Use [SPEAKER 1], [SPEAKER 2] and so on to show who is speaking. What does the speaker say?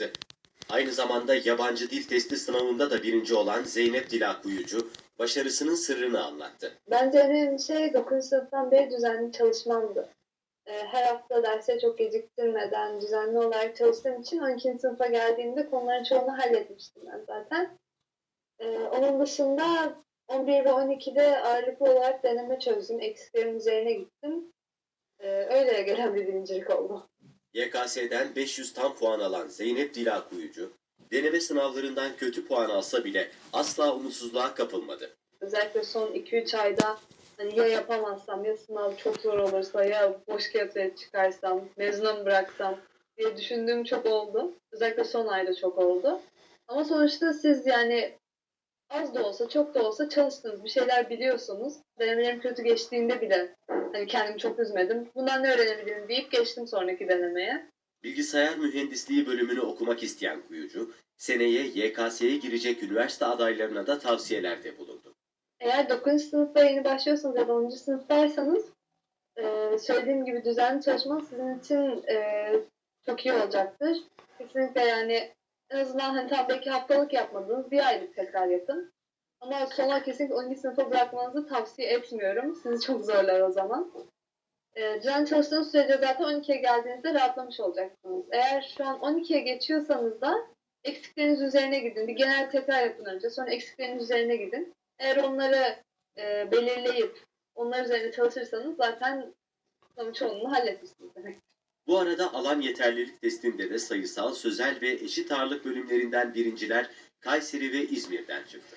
[SPEAKER 1] çıktı. Aynı zamanda yabancı dil testi sınavında da birinci olan Zeynep Dila Kuyucu, başarısının sırrını anlattı.
[SPEAKER 2] Bence en önemli şey 9. sınıftan beri düzenli çalışmamdı. Ee, Her hafta derse çok geciktirmeden düzenli olarak çalıştığım için 12. sınıfa geldiğimde konuların çoğunu halletmiştim ben zaten. Ee, Onun dışında 11 ve 12'de ağırlıklı olarak deneme çözdüm. Eksiklerin üzerine gittim. Ee, Öyle gelen bir birincilik oldu.
[SPEAKER 1] YKS'den 500 tam puan alan Zeynep Dila Kuyucu, deneme sınavlarından kötü puan alsa bile asla umutsuzluğa kapılmadı.
[SPEAKER 2] Özellikle son 2-3 ayda hani ya yapamazsam ya sınav çok zor olursa ya boş kağıtları çıkarsam, mezuna bıraksam diye düşündüğüm çok oldu. Özellikle son ayda çok oldu. Ama sonuçta siz yani az da olsa çok da olsa çalıştınız. Bir şeyler biliyorsunuz. Denemelerim kötü geçtiğinde bile hani kendimi çok üzmedim. Bundan ne öğrenebilirim deyip geçtim sonraki denemeye.
[SPEAKER 1] Bilgisayar mühendisliği bölümünü okumak isteyen Kuyucu, seneye YKS'ye girecek üniversite adaylarına da tavsiyelerde bulundu.
[SPEAKER 2] Eğer 9. sınıfta yeni başlıyorsanız ya da 10. sınıftaysanız e, söylediğim gibi düzenli çalışmak sizin için e, çok iyi olacaktır. Kesinlikle yani en azından hani tam belki haftalık yapmadığınız bir aylık tekrar yapın. Ama sonra kesinlikle 12. sınıfa bırakmanızı tavsiye etmiyorum. Sizi çok zorlar o zaman. E, düzenli çalıştığınız sürece zaten 12'ye geldiğinizde rahatlamış olacaksınız. Eğer şu an 12'ye geçiyorsanız da eksikleriniz üzerine gidin. Bir genel tekrar yapın önce. Sonra eksikleriniz üzerine gidin. Eğer onları e, belirleyip onlar üzerine çalışırsanız zaten sınavın çoğunluğunu halletmişsiniz demek.
[SPEAKER 1] Bu arada alan yeterlilik testinde de sayısal, sözel ve eşit ağırlık bölümlerinden birinciler Kayseri ve İzmir'den çıktı.